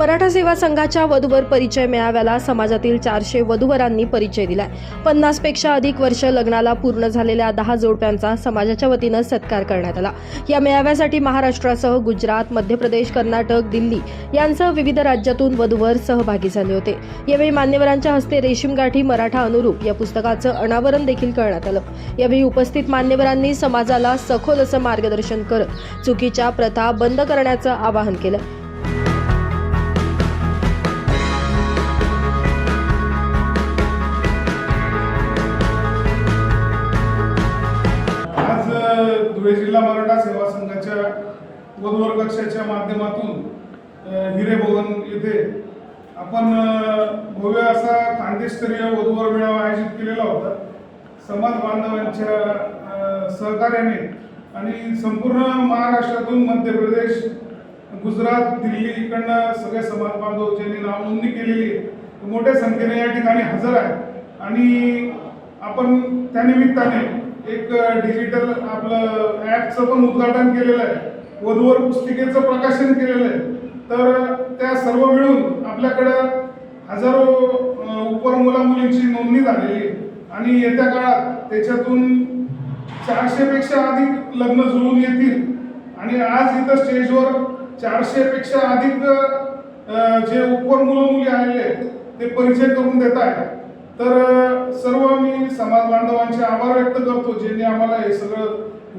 मराठा सेवा संघाच्या वधूवर परिचय मेळाव्याला समाजातील चारशे वधूवरांनी परिचय दिलाय. पन्नासपेक्षा अधिक वर्ष लग्नाला पूर्ण झालेल्या दहा जोडप्यांचा समाजाच्या वतीनं सत्कार करण्यात आला. या मेळाव्यासाठी महाराष्ट्रासह गुजरात मध्य प्रदेश कर्नाटक दिल्ली यांसह विविध राज्यातून वधूवर सहभागी झाले होते. यावेळी मान्यवरांच्या हस्ते रेशीम गाठी मराठा अनुरूप या पुस्तकाचं अनावरण देखील करण्यात आलं. यावेळी उपस्थित मान्यवरांनी समाजाला सखोल असं मार्गदर्शन करत चुकीच्या प्रथा बंद करण्याचं आवाहन केलं. धुळे जिल्हा मराठा सेवा संघाच्या वधवर कक्षाच्या माध्यमातून अ, हिरे भवन येथे आपण भव्य असा खानदेशस्तरीय वधूवर मेळावा आयोजित केलेला होता. समाज बांधवांच्या सहकार्याने आणि संपूर्ण महाराष्ट्रातून मध्य प्रदेश गुजरात दिल्ली इकडनं सगळे समाज बांधव ज्यांनी नाव नोंदणी केलेली आहे मोठ्या संख्येने या ठिकाणी हजर आहे आणि आपण त्यानिमित्ताने एक डिजिटल आपलं ॲपचं पण उद्घाटन केलेलं आहे. वधूवर पुस्तिकेचं प्रकाशन केलेलं आहे. तर त्या सर्व मिळून आपल्याकडं हजारो उपर मुला मुलींची नोंदणी झालेली आहे. आणि येत्या काळात त्याच्यातून चारशेपेक्षा अधिक लग्न जुळून येतील. आणि आज इथं स्टेजवर चारशेपेक्षा अधिक जे उपर मुलं मुली आलेले आहेत ते परिचय करून देत आहेत. तर सर्व मी समाज बांधवांचे आभार व्यक्त करतो ज्यांनी आम्हाला हे सगळं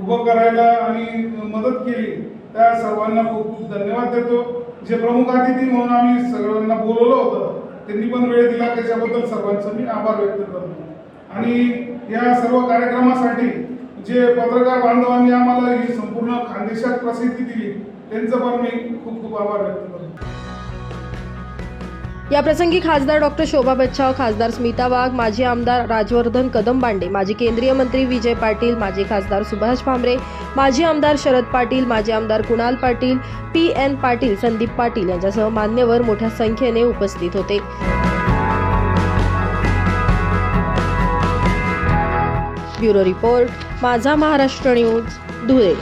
उभं करायला आणि मदत केली त्या सर्वांना खूप खूप धन्यवाद देतो. जे प्रमुख अतिथी म्हणून आम्ही सगळ्यांना बोलवलं होतं त्यांनी पण वेळ दिला त्याच्याबद्दल सर्वांचं मी आभार व्यक्त करतो. आणि या सर्व कार्यक्रमासाठी जे पत्रकार बांधवांनी आम्हाला ही संपूर्ण खानदेशात प्रसिद्धी दिली त्यांचं पण मी खूप खूप आभार व्यक्त करतो. याप्रसंगी खासदार डॉक्टर शोभा बच्छाव खासदार स्मिता वाघ माजी आमदार राजवर्धन कदमबांडे माजी केंद्रीय मंत्री विजय पाटील माजी खासदार सुभाष भामरे माजी आमदार शरद पाटील माजी आमदार कुणाल पाटील पी एन पाटील संदीप पाटील यांच्यासह मान्यवर मोठ्या संख्येने उपस्थित होते. ब्युरो रिपोर्ट माझा महाराष्ट्र न्यूज धुळे.